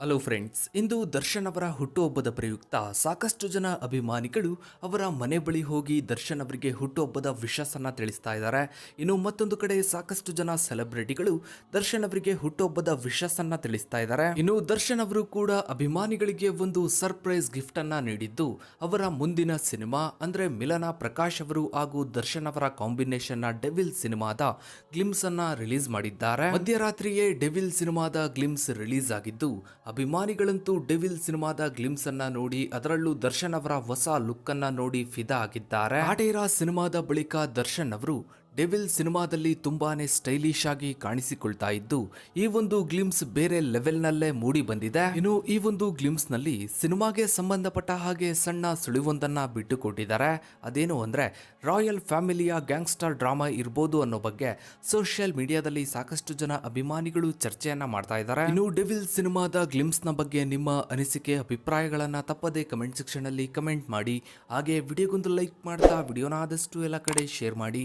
Hello friends ಇಂದು ದರ್ಶನ್ ಅವರ ಹುಟ್ಟುಹಬ್ಬದ ಪ್ರಯುಕ್ತ ಸಾಕಷ್ಟು ಜನ ಅಭಿಮಾನಿಗಳು ಅವರ ಮನೆ ಬಳಿ ಹೋಗಿ ದರ್ಶನ್ ಅವರಿಗೆ ಹುಟ್ಟುಹಬ್ಬದ ವಿಶಸ್ಸನ್ನು ತಿಳಿಸ್ತಾ ಇದ್ದಾರೆ. ಇನ್ನು ಮತ್ತೊಂದು ಕಡೆ ಸಾಕಷ್ಟು ಜನ ಸೆಲೆಬ್ರಿಟಿಗಳು ದರ್ಶನ್ ಅವರಿಗೆ ಹುಟ್ಟುಹಬ್ಬದ ವಿಶಸ್ಸನ್ನ ತಿಳಿಸ್ತಾ ಇದ್ದಾರೆ. ಇನ್ನು ದರ್ಶನ್ ಅವರು ಕೂಡ ಅಭಿಮಾನಿಗಳಿಗೆ ಒಂದು ಸರ್ಪ್ರೈಸ್ ಗಿಫ್ಟ್ ಅನ್ನ ನೀಡಿದ್ದು, ಅವರ ಮುಂದಿನ ಸಿನಿಮಾ ಅಂದ್ರೆ ಮಿಲನ ಪ್ರಕಾಶ್ ಅವರು ಹಾಗೂ ದರ್ಶನ್ ಅವರ ಕಾಂಬಿನೇಷನ್ನ ಡೆವಿಲ್ ಸಿನಿಮಾದ ಗ್ಲಿಮ್ಸ್ ಅನ್ನ ರಿಲೀಸ್ ಮಾಡಿದ್ದಾರೆ. ಮಧ್ಯರಾತ್ರಿಯೇ ಡೆವಿಲ್ ಸಿನಿಮಾದ ಗ್ಲಿಮ್ಸ್ ರಿಲೀಸ್ ಆಗಿದ್ದು ಅಭಿಮಾನಿಗಳಂತೂ ಡೆವಿಲ್ ಸಿನಿಮಾದ ಗ್ಲಿಮ್ಸ್ ಅನ್ನ ನೋಡಿ, ಅದರಲ್ಲೂ ದರ್ಶನ್ ಅವರ ಹೊಸ ಲುಕ್ ಅನ್ನ ನೋಡಿ ಫಿದಾ ಆಗಿದ್ದಾರೆ. ಆಟೇರಾ ಸಿನಿಮಾದ ಬಳಿಕ ದರ್ಶನ್ ಅವರು ಡೆವಿಲ್ ಸಿನಿಮಾದಲ್ಲಿ ತುಂಬಾನೇ ಸ್ಟೈಲಿಶ್ ಆಗಿ ಕಾಣಿಸಿಕೊಳ್ತಾ ಇದ್ದು, ಈ ಒಂದು ಗ್ಲಿಮ್ಸ್ ಬೇರೆ ಲೆವೆಲ್ ನಲ್ಲೇ ಮೂಡಿ ಬಂದಿದೆ. ಇನ್ನು ಈ ಒಂದು ಗ್ಲಿಮ್ಸ್ನಲ್ಲಿ ಸಿನಿಮಾಗೆ ಸಂಬಂಧಪಟ್ಟ ಹಾಗೆ ಸಣ್ಣ ಸುಳಿವೊಂದನ್ನ ಬಿಟ್ಟುಕೊಟ್ಟಿದ್ದಾರೆ. ಅದೇನು ಅಂದ್ರೆ, ರಾಯಲ್ ಫ್ಯಾಮಿಲಿಯ ಗ್ಯಾಂಗ್ಸ್ಟರ್ ಡ್ರಾಮಾ ಇರ್ಬೋದು ಅನ್ನೋ ಬಗ್ಗೆ ಸೋಷಿಯಲ್ ಮೀಡಿಯಾದಲ್ಲಿ ಸಾಕಷ್ಟು ಜನ ಅಭಿಮಾನಿಗಳು ಚರ್ಚೆಯನ್ನ ಮಾಡ್ತಾ ಇದ್ದಾರೆ. ಇನ್ನು ಡೆವಿಲ್ ಸಿನಿಮಾದ ಗ್ಲಿಮ್ಸ್ನ ಬಗ್ಗೆ ನಿಮ್ಮ ಅನಿಸಿಕೆ, ಅಭಿಪ್ರಾಯಗಳನ್ನ ತಪ್ಪದೆ ಕಮೆಂಟ್ ಸೆಕ್ಷನ್ ಅಲ್ಲಿ ಕಮೆಂಟ್ ಮಾಡಿ. ಹಾಗೆ ವಿಡಿಯೋಗೊಂದು ಲೈಕ್ ಮಾಡ್ತಾ, ವಿಡಿಯೋನ ಆದಷ್ಟು ಎಲ್ಲ ಕಡೆ ಶೇರ್ ಮಾಡಿ.